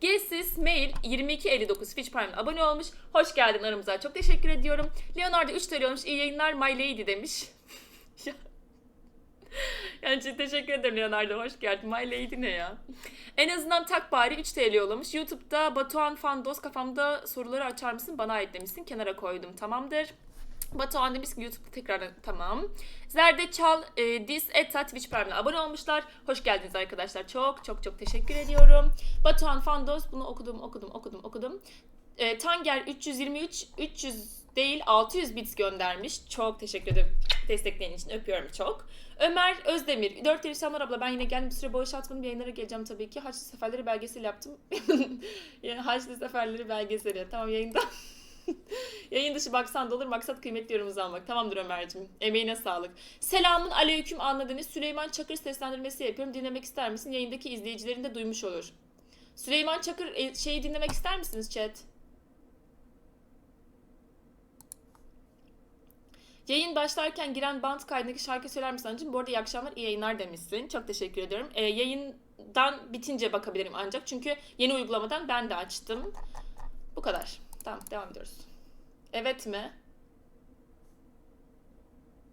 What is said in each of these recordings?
Gesis Mail 2259 Fitch Prime'e abone olmuş. Hoş geldin aramıza. Çok teşekkür ediyorum. Leonardo 3 TL olmuş. İyi yayınlar My Lady demiş. Ya- yani çok teşekkür ederim Leonardo. Hoş geldin. My Lady ne ya? En azından tak bari 3 TL yollamış. YouTube'da Batuhan Fandos kafamda soruları açar mısın? Bana ait demişsin. Kenara koydum. Tamamdır. Batuhan demiş ki YouTube'da tekrar tamam. Zerdeçal, e, Dis, Etta, Twitch Prime'le abone olmuşlar. Hoş geldiniz arkadaşlar. Çok çok çok teşekkür ediyorum. Batuhan Fandos bunu okudum okudum okudum okudum. E, Tanger 323 300 değil 600 bits göndermiş. Çok teşekkür ederim desteklerin için öpüyorum çok. Ömer Özdemir 4 Erişanlar abla ben yine geldim bir süre bağış atmadım yayınlara geleceğim tabii ki. Haçlı Seferleri belgeseli yaptım. yani Haçlı Seferleri belgeseli tamam yayında. Yayın dışı baksan da olur maksat kıymetli yorumunuzu almak. Tamamdır Ömerciğim. Emeğine sağlık. Selamun aleyküm anladınız. Süleyman Çakır seslendirmesi yapıyorum. Dinlemek ister misin? Yayındaki izleyicilerin de duymuş olur. Süleyman Çakır e, şeyi dinlemek ister misiniz chat? Yayın başlarken giren band kaydındaki şarkı söyler misin anneciğim? Bu arada iyi akşamlar, iyi yayınlar demişsin. Çok teşekkür ediyorum. Ee, yayından bitince bakabilirim ancak. Çünkü yeni uygulamadan ben de açtım. Bu kadar. Tamam, devam ediyoruz. Evet mi?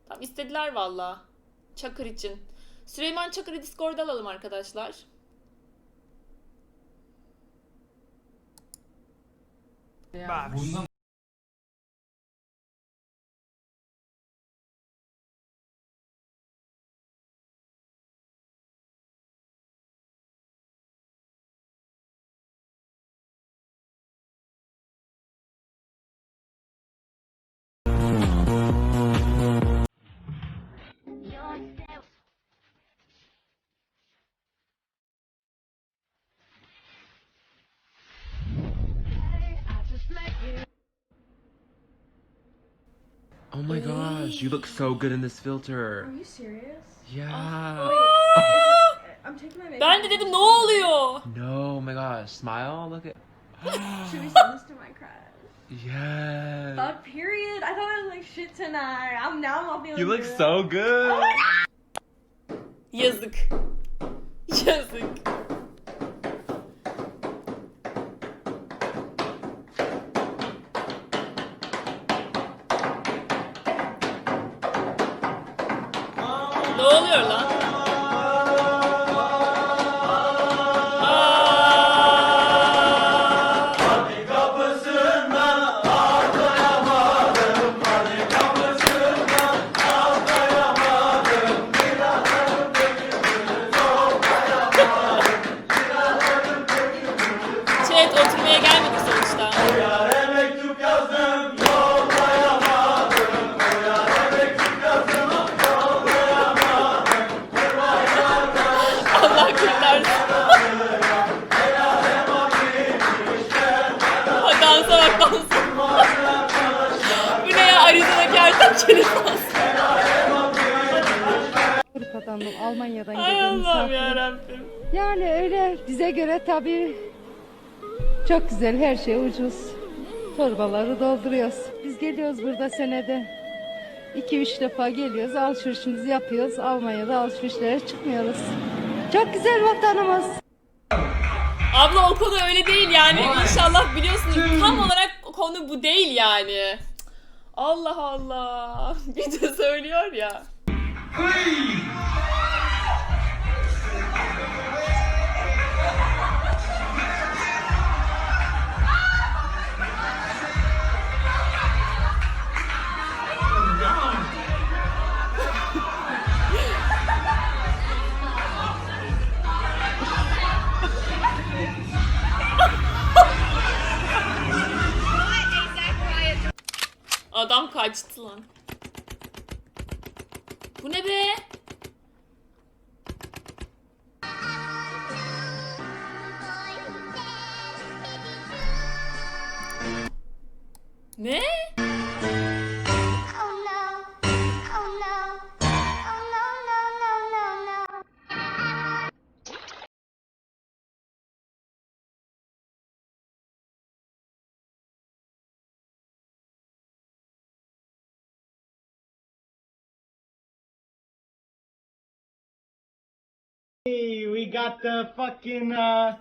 Tamam, istediler valla. Çakır için. Süleyman Çakır'ı Discord'da alalım arkadaşlar. Bundan Oh my gosh, you look so good in this filter. Are you serious? Yeah. Oh, oh. I'm taking my makeup. Ben de dedim ne oluyor? No, oh my gosh, smile. Look at. Should we send this to my crush? yes. Thought period. I thought I was like shit tonight. I'm now I'm all feeling You look good. so good. Oh Yazık. Yazık. Ne oluyor lan? Almanya'dan Ay gelen Allah'ım yarabbim. Yani öyle bize göre tabii çok güzel her şey ucuz. Torbaları dolduruyoruz. Biz geliyoruz burada senede. 2-3 defa geliyoruz, alışverişimizi yapıyoruz. Almanya'da alışverişlere çıkmıyoruz. Çok güzel vatanımız. Abla o konu öyle değil yani. İnşallah biliyorsunuz tam olarak konu bu değil yani. Allah Allah. Bir de söylüyor ya. Lan. Bu ne be? Ne? Got the fucking uh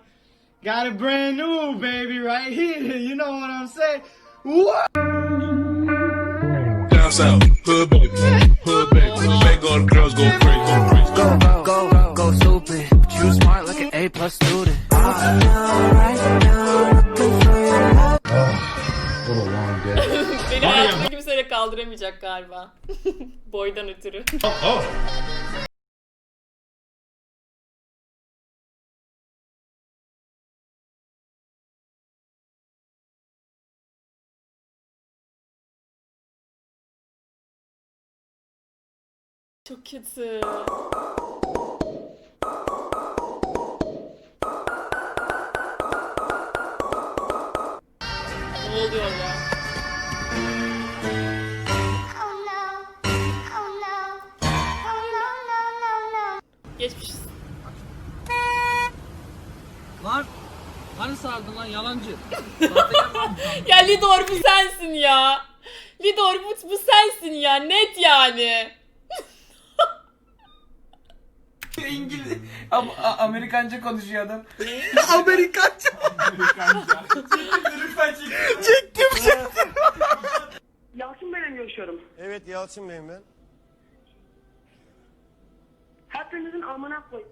Got it brand new, baby, right here. You know what I'm saying? What? Down south, hood baby, hood baby. Make all the girls go crazy, go crazy. Go, go, go, go stupid. But you smart like an A plus student. Beni hayatımda kimse de kaldıramayacak galiba. Boydan ötürü. Çok kötü. Ne oluyor ya? Oh no. Oh no. Oh no, no, no, no. Geçmişiz. Lan hani sardın lan yalancı. Ya Lidor bu sensin ya. Lidor bu, bu sensin ya. Net yani. İngiliz Am- A- Amerikanca konuşuyor adam. Yalçın Bey'le mi görüşüyorum? Evet Yalçın Bey'im ben. Hepinizin amına koy.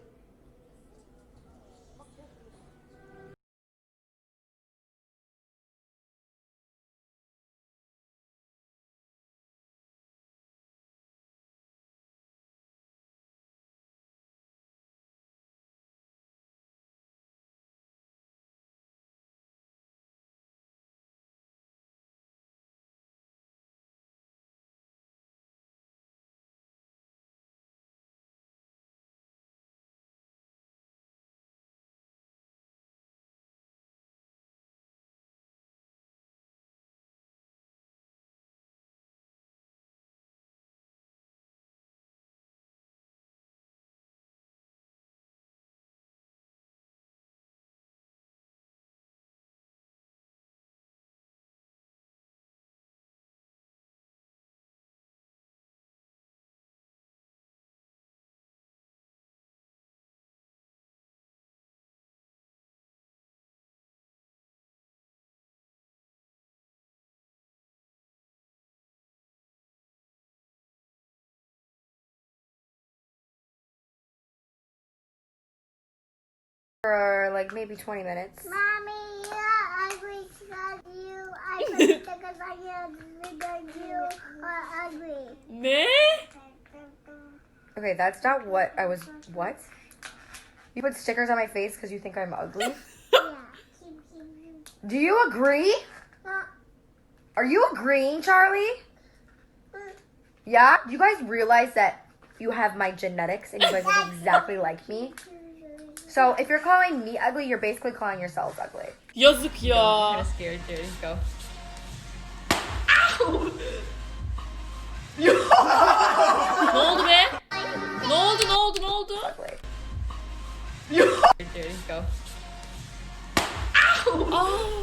For like maybe 20 minutes. Mommy, you're ugly because you ugly because I am because you are ugly. Ne? Okay, that's not what I was. What? You put stickers on my face because you think I'm ugly? Yeah. Do you agree? Uh, Are you agreeing, Charlie? Yeah? Do You guys realize that you have my genetics and you guys look exactly like me? So if you're calling me ugly, you're basically calling yourselves ugly. Yazık ya. scared, Jerry. Go. Ne oldu be? Ne oldu ne oldu ne oldu? Ugly. Jerry, go. Aa.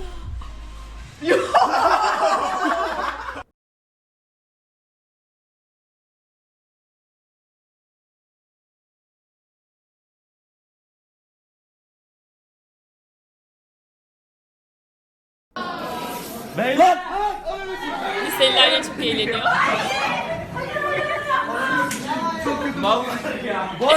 Liseliler geçip eğleniyor. Bu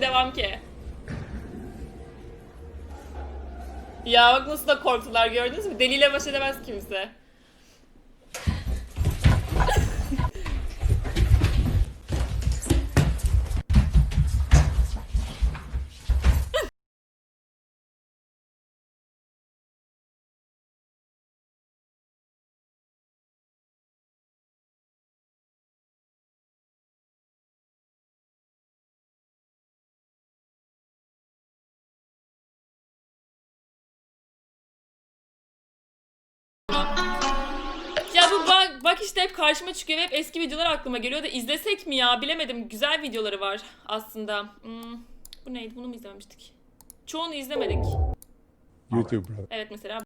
Devam ki. Ya bak nasıl da korktular gördünüz mü? Deliyle baş edemez kimse. Bak işte hep karşıma çıkıyor ve hep eski videolar aklıma geliyor da izlesek mi ya bilemedim. Güzel videoları var aslında. Hmm, bu neydi bunu mu izlememiştik? Çoğunu izlemedik. YouTube. Evet mesela